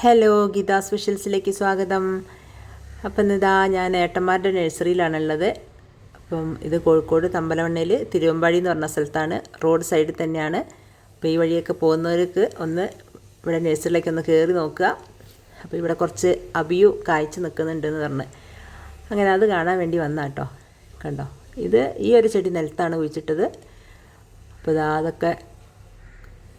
Hello Geetha സ്പെഷ്യൽസിലേക്ക് സ്വാഗതം. അപ്പം ഇതാ ഞാൻ ഏട്ടന്മാരുടെ നഴ്സറിയിലാണുള്ളത്. അപ്പം ഇത് കോഴിക്കോട് തമ്പലമണ്ണയിൽ തിരുവമ്പാടി എന്ന് പറഞ്ഞ സ്ഥലത്താണ്. റോഡ് സൈഡിൽ തന്നെയാണ്. അപ്പോൾ ഈ വഴിയൊക്കെ പോകുന്നവർക്ക് ഒന്ന് ഇവിടെ നഴ്സറിയിലേക്ക് ഒന്ന് കയറി നോക്കുക. അപ്പോൾ ഇവിടെ കുറച്ച് അബിയു കായ്ച്ച് നിൽക്കുന്നുണ്ടെന്ന് പറഞ്ഞ്. അങ്ങനെ അത് കാണാൻ വേണ്ടി വന്ന കേട്ടോ കണ്ടോ? ഇത് ഈ ഒരു ചെടി നിലത്താണ് കുഴിച്ചിട്ടത്. അപ്പോൾ അതൊക്കെ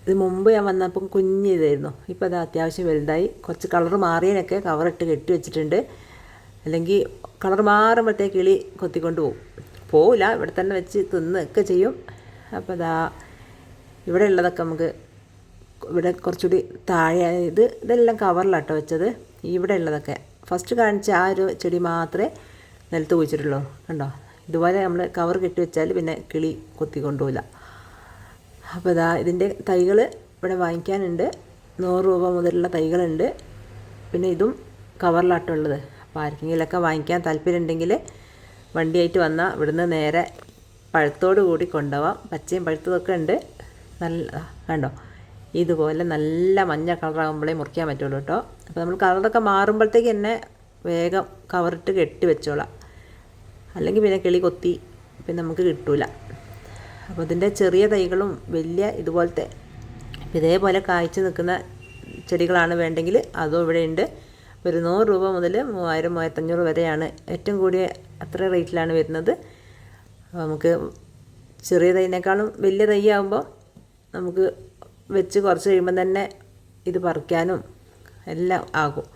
ഇത് മുമ്പ് ഞാൻ വന്നപ്പം കുഞ്ഞ് ഇതായിരുന്നു ഇപ്പോൾ അത് അത്യാവശ്യം വലുതായി. കുറച്ച് കളർ മാറിയതിനൊക്കെ കവറിട്ട് കെട്ടി വെച്ചിട്ടുണ്ട്. അല്ലെങ്കിൽ കളർ മാറുമ്പോഴത്തേക്ക് കിളി കൊത്തിക്കൊണ്ട് പോകും പോവില്ല ഇവിടെ തന്നെ വെച്ച് തിന്നൊക്കെ ചെയ്യും. അപ്പോൾ അതാ ഇവിടെ ഉള്ളതൊക്കെ നമുക്ക് ഇവിടെ കുറച്ചുകൂടി താഴെ ഇത് ഇതെല്ലാം കവറിലാട്ടോ വെച്ചത്. ഇവിടെ ഉള്ളതൊക്കെ. ഫസ്റ്റ് കാണിച്ച ആ ഒരു ചെടി മാത്രമേ നിലത്ത് കുഴിച്ചിട്ടുള്ളൂ. കണ്ടോ? ഇതുപോലെ നമ്മൾ കവർ കെട്ടി വെച്ചാൽ പിന്നെ കിളി കൊത്തിക്കൊണ്ടുപോകില്ല അപ്പോൾ ഇതാ ഇതിന്റെ തൈകൾ ഇവിടെ വാങ്ങിക്കാനുണ്ട്. നൂറ് രൂപ മുതലുള്ള തൈകളുണ്ട്. പിന്നെ ഇതും കവറിലാട്ടുള്ളത്. അപ്പോൾ ആർക്കെങ്കിലുമൊക്കെ വാങ്ങിക്കാൻ താല്പര്യമുണ്ടെങ്കിൽ വണ്ടിയായിട്ട് വന്നാൽ ഇവിടുന്ന് നേരെ പഴുത്തോട് കൂടി കൊണ്ടുപോവാം. പച്ചയും പഴുത്തതൊക്കെ ഉണ്ട്. നല്ല കണ്ടോ? ഇതുപോലെ നല്ല മഞ്ഞ കളറാകുമ്പോഴേ മുറിക്കാൻ പറ്റുള്ളൂ കേട്ടോ. അപ്പോൾ നമ്മൾ കളറൊക്കെ മാറുമ്പോഴത്തേക്ക് തന്നെ വേഗം കവറിട്ട് കെട്ടി വെച്ചോളാം. അല്ലെങ്കിൽ പിന്നെ കിളി കൊത്തി പിന്നെ നമുക്ക് കിട്ടൂല. അപ്പോൾ ഇതിന്റെ ചെറിയ തൈകളും വലിയ ഇതുപോലത്തെ. ഇതേപോലെ കായ്ച്ചു നിൽക്കുന്ന ചെടികളാണ് വേണ്ടെങ്കിൽ അതും ഇവിടെ ഉണ്ട്. ഒരു നൂറ് രൂപ മുതൽ മൂവായിരം മൂവായിരത്തഞ്ഞൂറ് വരെയാണ് ഏറ്റവും കൂടിയ അത്ര റേറ്റിലാണ് വരുന്നത്. നമുക്ക് ചെറിയ തൈനേക്കാളും വലിയ തൈ ആകുമ്പോൾ നമുക്ക് വെച്ച് കുറച്ച് കഴിയുമ്പം തന്നെ ഇത് പറിക്കാനും എല്ലാം ആകും.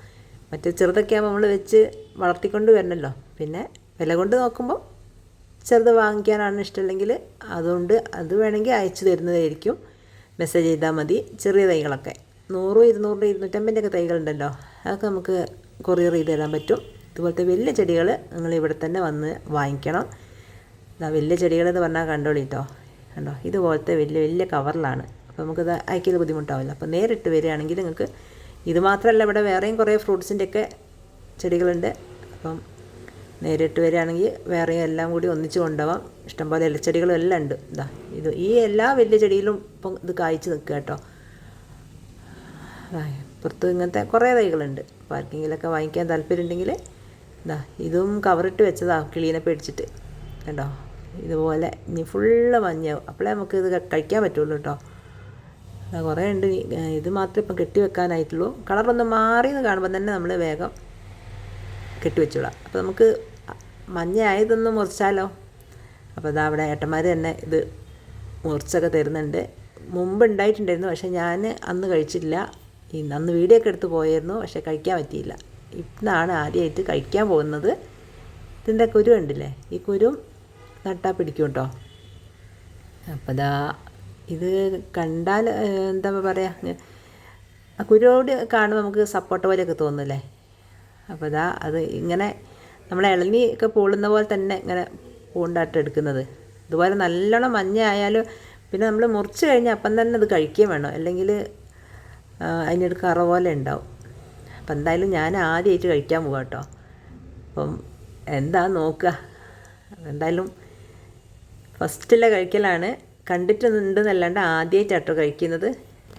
മറ്റേ ചെറുതൊക്കെ ആകുമ്പോൾ നമ്മൾ വെച്ച് വളർത്തിക്കൊണ്ട് വരണമല്ലോ പിന്നെ വില കൊണ്ട് നോക്കുമ്പോൾ ചെറുത് വാങ്ങിക്കാനാണ് ഇഷ്ടമല്ലെങ്കിൽ അതുകൊണ്ട് അത് വേണമെങ്കിൽ അയച്ചു തരുന്നതായിരിക്കും. മെസ്സേജ് ചെയ്താൽ മതി. ചെറിയ തൈകളൊക്കെ. നൂറും ഇരുന്നൂറ് ഇരുന്നൂറ്റമ്പതിന്റെ ഒക്കെ തൈകളുണ്ടല്ലോ. അതൊക്കെ നമുക്ക് കൊറിയർ ചെയ്ത് തരാൻ പറ്റും. ഇതുപോലത്തെ വലിയ ചെടികൾ നിങ്ങൾ ഇവിടെ തന്നെ വന്ന് വാങ്ങിക്കണം. വലിയ ചെടികളെന്ന് പറഞ്ഞാൽ കണ്ടോളി കേട്ടോ കണ്ടോ? ഇതുപോലത്തെ വലിയ വലിയ കവറിലാണ്. അപ്പോൾ നമുക്കത് അയക്കൽ ബുദ്ധിമുട്ടാവില്ല. അപ്പോൾ നേരിട്ട് വരികയാണെങ്കിൽ നിങ്ങൾക്ക് ഇത് മാത്രമല്ല ഇവിടെ വേറെയും കുറേ ഫ്രൂട്ട്സിന്റെയൊക്കെ ചെടികളുണ്ട്. അപ്പം നേരിട്ട് വരികയാണെങ്കിൽ വേറെ എല്ലാം കൂടി ഒന്നിച്ച് കൊണ്ടുപോകാം ഇഷ്ടംപോലെ ഇലച്ചെടികളും എല്ലാം ഉണ്ട്. ഇതാ ഇത് ഈ എല്ലാ വലിയ ചെടിയിലും ഇപ്പം ഇത് കായ്ച്ച് നിൽക്കുക കേട്ടോ. പുറത്ത് ഇങ്ങനത്തെ കുറേ തൈകളുണ്ട്. അപ്പോൾ ആർക്കെങ്കിലൊക്കെ വാങ്ങിക്കാൻ താല്പര്യമുണ്ടെങ്കിൽ ഇതാ ഇതും കവറിട്ട് വെച്ചതാ കിളീനെ പേടിച്ചിട്ട്. കേട്ടോ ഇതുപോലെ ഇനി ഫുള്ള് മഞ്ഞാവും അപ്പോഴേ നമുക്ക് ഇത് കഴിക്കാൻ പറ്റുള്ളൂ കേട്ടോ. കുറേ ഉണ്ട്. ഇത് മാത്രമേ ഇപ്പം കെട്ടി വെക്കാനായിട്ടുള്ളൂ. കളറൊന്ന് മാറിയെന്ന് കാണുമ്പോൾ തന്നെ നമ്മൾ വേഗം കെട്ടിവെച്ചോളാം. അപ്പോൾ നമുക്ക് മഞ്ഞയായതൊന്ന് മുറിച്ചാലോ? അപ്പോൾ അതാ അവിടെ ഏട്ടന്മാർ തന്നെ ഇത് മുറിച്ചൊക്കെ തരുന്നുണ്ട്. മുമ്പ് ഉണ്ടായിട്ടുണ്ടായിരുന്നു പക്ഷേ ഞാൻ അന്ന് കഴിച്ചില്ല. ഈ അന്ന് വീഡിയോ ഒക്കെ എടുത്ത് പോയായിരുന്നു പക്ഷേ കഴിക്കാൻ പറ്റിയില്ല. ഇന്നാണ് ആദ്യമായിട്ട് കഴിക്കാൻ പോകുന്നത്. ഇതിന്റെ കുരു ഉണ്ടല്ലേ ഈ കുരും നട്ടാൽ പിടിക്കും കേട്ടോ അപ്പോൾ ഇതാ ഇത് കണ്ടാൽ എന്താ പറയുക ആ കുരുവോട് കാണുമ്പോൾ നമുക്ക് സപ്പോർട്ട് പോലെയൊക്കെ തോന്നുന്നില്ലേ? അപ്പോൾ ഇതാ അത് ഇങ്ങനെ നമ്മൾ ഇളനി ഒക്കെ പൂളുന്ന പോലെ തന്നെ ഇങ്ങനെ പൂണ്ടാട്ട് എടുക്കുന്നത്. ഇതുപോലെ നല്ലോണം മഞ്ഞ ആയാലും പിന്നെ നമ്മൾ മുറിച്ച് കഴിഞ്ഞാൽ അപ്പം തന്നെ അത് കഴിക്കുകയും വേണം. അല്ലെങ്കിൽ അതിനൊരു കറ പോലെ ഉണ്ടാവും. അപ്പം എന്തായാലും ഞാൻ ആദ്യമായിട്ട് കഴിക്കാൻ പോകാം കേട്ടോ. അപ്പം എന്താ നോക്കുക. എന്തായാലും ഫസ്റ്റിലെ കഴിക്കലാണ്. കണ്ടിട്ടുണ്ടെന്നല്ലാണ്ട് ആദ്യമായിട്ടാട്ടോ കഴിക്കുന്നത്.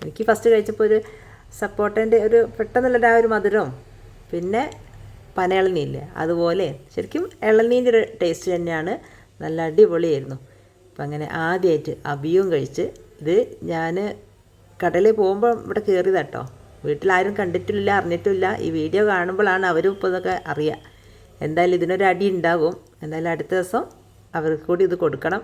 എനിക്ക് ഫസ്റ്റ് കഴിച്ചപ്പോൾ ഒരു സപ്പോർട്ടന്റെ ഒരു പെട്ടെന്നുള്ളൊരു ആ ഒരു മധുരവും പിന്നെ പനയിളനിയില്ലേ അതുപോലെ ശരിക്കും ഇളനീന്റെ ഒരു ടേസ്റ്റ് തന്നെയാണ്. നല്ല അടിപൊളിയായിരുന്നു. അപ്പം അങ്ങനെ ആദ്യമായിട്ട് അവിയും കഴിച്ച് ഇത് ഞാൻ കടലിൽ പോകുമ്പോൾ ഇവിടെ കയറിയതാട്ടോ വീട്ടിലാരും കണ്ടിട്ടില്ല അറിഞ്ഞിട്ടില്ല. ഈ വീഡിയോ കാണുമ്പോഴാണ് അവരും ഇപ്പോൾ ഇതൊക്കെ അറിയുക എന്തായാലും ഇതിനൊരു അടി ഉണ്ടാകും. എന്തായാലും അടുത്ത ദിവസം അവർക്ക് കൂടി ഇത് കൊടുക്കണം.